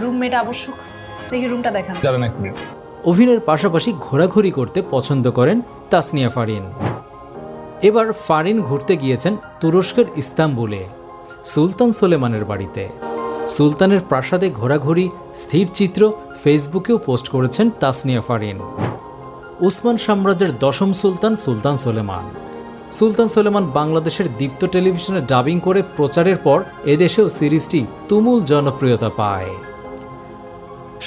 Roommate আবশ্যক। দেখি রুমটা দেখান। দাঁড়ান এক মিনিট। অভিনয়ের পাশাপাশি ঘোরাঘুরি করতে পছন্দ করেন তাসনিয়া ফারিন। এবার ফারিন ঘুরতে গিয়েছেন তুরস্কের ইস্তাম্বুলে সুলতান সোলেমানের বাড়িতে। সুলতানের প্রাসাদে ঘোরাঘুরি স্থির চিত্র ফেসবুকেও পোস্ট করেছেন তাসনিয়া ফারিন। উসমান সাম্রাজ্যের দশম সুলতান সুলতান সোলেমান। সুলতান সোলেমান বাংলাদেশের দীপ্ত টেলিভিশনে ডাবিং করে প্রচারের পর এদেশেও সিরিজটি তুমুল জনপ্রিয়তা পায়।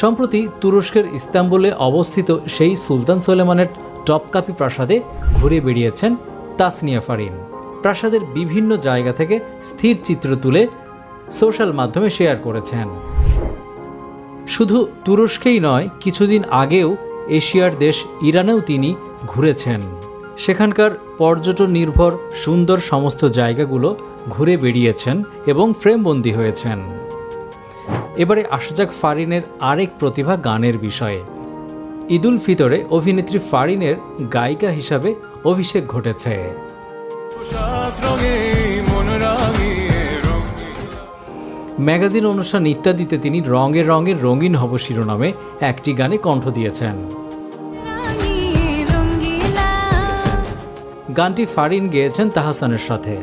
সম্প্রতি তুরস্কের ইস্তাম্বুলে অবস্থিত সেই সুলতান সোলেমানের টপকাপি প্রাসাদে ঘুরে বেড়িয়েছেন তাসনিয়া ফারিন। প্রাসাদের বিভিন্ন জায়গা থেকে স্থির চিত্র তুলে সোশ্যাল মাধ্যমে শেয়ার করেছেন। শুধু তুরস্কেই নয়, কিছুদিন আগেও এশিয়ার দেশ ইরানেও তিনি ঘুরেছেন। সেখানকার পর্যটন নির্ভর সুন্দর সমস্ত জায়গাগুলো ঘুরে বেড়িয়েছেন এবং ফ্রেমবন্দি হয়েছেন। এবারে আসা যাক ফারিনের আরেক প্রতিভা গানের বিষয়ে। ঈদুল ফিতরে অভিনেত্রী ফারিনের গায়িকা হিসাবে অভিষেক ঘটেছে। রঙে ম্যাগাজিন অনুষ্ঠান ইত্যাদিতে তিনি রঙের রঙের রঙিন হব শিরোনামে একটি গানে কণ্ঠ দিয়েছেন। গানটি ফারিন গেয়েছেন তাহাসানের সাথে।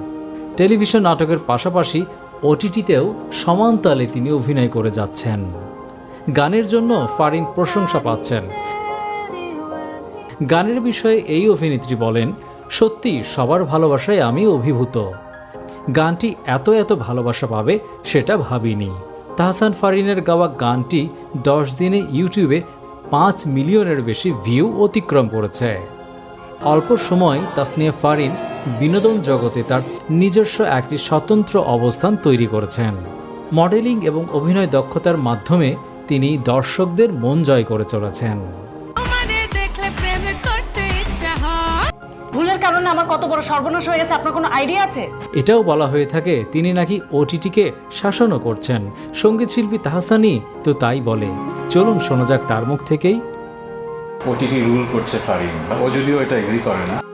টেলিভিশন নাটকের পাশাপাশি ওটিটিতেও সমান তালে তিনি অভিনয় করে যাচ্ছেন। গানের জন্য ফারিন প্রশংসা পাচ্ছেন। গানের বিষয়ে এই অভিনেত্রী বলেন, সত্যি, সবার ভালোবাসায় আমি অভিভূত। গানটি এত এত ভালোবাসা পাবে সেটা ভাবিনি। তাহসান ফারিনের গাওয়া গানটি দশ দিনে ইউটিউবে পাঁচ মিলিয়নের বেশি ভিউ অতিক্রম করেছে। অল্প সময় তাসনিয়া ফারিন বিনোদন জগতে তার নিজস্ব একটি স্বতন্ত্র অবস্থান তৈরি করেছেন। মডেলিং এবং অভিনয় দক্ষতার মাধ্যমে তিনি দর্শকদের মন জয় করে চলেছেন। ভুলের কারণে আমার কত বড় সর্বনাশ হয়ে গেছে আপনার কোনো আইডিয়া আছে? এটাও বলা হয়ে থাকে তিনি নাকি ওটিটিকে শাসনও করছেন। সংগীত শিল্পী তাহসানি তো তাই বলে। চলুন শোনা যাক তার মুখ থেকেই। ওটিটি রুল করছে ফারিন ও যদিও এটা এগ্রি করে না।